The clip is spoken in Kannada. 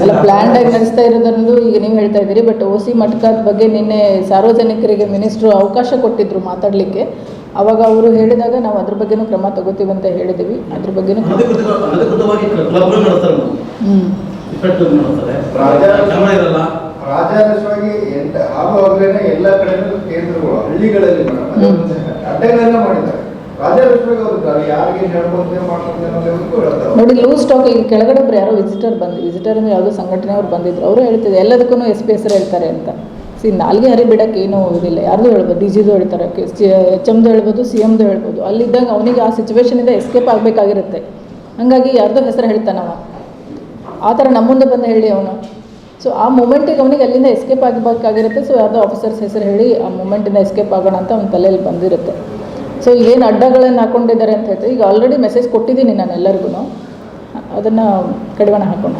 ಅಲ್ಲ ಪ್ಲ್ಯಾಂಡ್ ಆಗಿ ನಡೆಸ್ತಾ ಇರೋದನ್ನೋದು ಈಗ ನೀವು ಹೇಳ್ತಾ ಇದ್ದೀರಿ ಬಟ್ ಓ ಸಿ ಮಟ್ಕಾದ ಬಗ್ಗೆ ನಿನ್ನೆ ಸಾರ್ವಜನಿಕರಿಗೆ ಮಿನಿಸ್ಟ್ರು ಅವಕಾಶ ಕೊಟ್ಟಿದ್ರು ಮಾತಾಡಲಿಕ್ಕೆ. ಅವಾಗ ಅವರು ಹೇಳಿದಾಗ ನಾವು ಅದ್ರ ಬಗ್ಗೆನೂ ಕ್ರಮ ತಗೋತೀವಿ ಅಂತ ಹೇಳಿದ್ದೀವಿ ಅದ್ರ ಬಗ್ಗೆನೂ ಹ್ಞೂ ಮಾಡ್ತಾರೆ ರಾಜಾರಸವಾಗಿ ಎಂಟ ಆಗುವಾಗಲೇ ಎಲ್ಲ ಕಡೆನೂ ಕೇಂದ್ರಗಳು ಹಳ್ಳಿಗಳಲ್ಲಿ ಮೇಡಮ್ ಅದೊಂದು ಅಡ್ಡೆಗಳೆಲ್ಲ ಮಾಡಿದ್ದಾರೆ. ರಾಜಾರಸವಾಗಿ ಅವರು ನೋಡಿ ಲೂಸ್ ಸ್ಟಾಕ್ ಈಗ ಕೆಳಗಡೆ ಒಬ್ರು ಯಾರೋ ವಿಸಿಟರ್ ಬಂದು ವಿಸಿಟರ್ ಅಂದ್ರೆ ಯಾವುದೋ ಸಂಘಟನೆ ಅವ್ರು ಬಂದಿದ್ರು. ಅವರು ಹೇಳ್ತಿದ್ರು ಎಲ್ಲದಕ್ಕೂ ಎಸ್ ಪಿ ಹೆಸರು ಹೇಳ್ತಾರೆ ಅಂತ. ಸಿ ನಾಲ್ಗೆ ಹರಿ ಬಿಡಕ್ಕೆ ಏನೂ ಇದಿಲ್ಲ. ಯಾರ್ದು ಹೇಳ್ಬೋದು? ಡಿ ಜಿದು ಹೇಳ್ತಾರೆ ಎಚ್ ಎಮ್ದು ಹೇಳ್ಬೋದು ಸಿ ಎಮ್ದು ಹೇಳ್ಬೋದು. ಅಲ್ಲಿದ್ದಾಗ ಅವನಿಗೆ ಆ ಸಿಚುವೇಶನಿಂದ ಎಸ್ಕೇಪ್ ಆಗಬೇಕಾಗಿರುತ್ತೆ. ಹಾಗಾಗಿ ಯಾರ್ದೋ ಹೆಸರು ಹೇಳ್ತಾನವ ಆ ಥರ ನಮ್ಮ ಮುಂದೆ ಬಂದು ಹೇಳಿ ಅವನು. ಸೊ ಆ ಮೂಮೆಂಟಿಗೆ ಅವನಿಗೆ ಅಲ್ಲಿಂದ ಎಸ್ಕೇಪ್ ಆಗಬೇಕಾಗಿರುತ್ತೆ. ಸೊ ಯಾವುದೋ ಆಫೀಸರ್ಸ್ ಹೆಸರು ಹೇಳಿ ಆ ಮೂಮೆಂಟಿಂದ ಎಸ್ಕೇಪ್ ಆಗೋಣ ಅಂತ ಅವ್ನ ತಲೆಯಲ್ಲಿ ಬಂದಿರುತ್ತೆ. ಸೊ ಏನು ಅಡ್ಡಗಳನ್ನು ಹಾಕೊಂಡಿದ್ದಾರೆ ಅಂತ ಹೇಳ್ತಾರೆ ಈಗ ಆಲ್ರೆಡಿ ಮೆಸೇಜ್ ಕೊಟ್ಟಿದ್ದೀನಿ ನಾನು ಎಲ್ಲರಿಗೂ ಅದನ್ನು ಕಡಿವಾಣ ಹಾಕೋಣ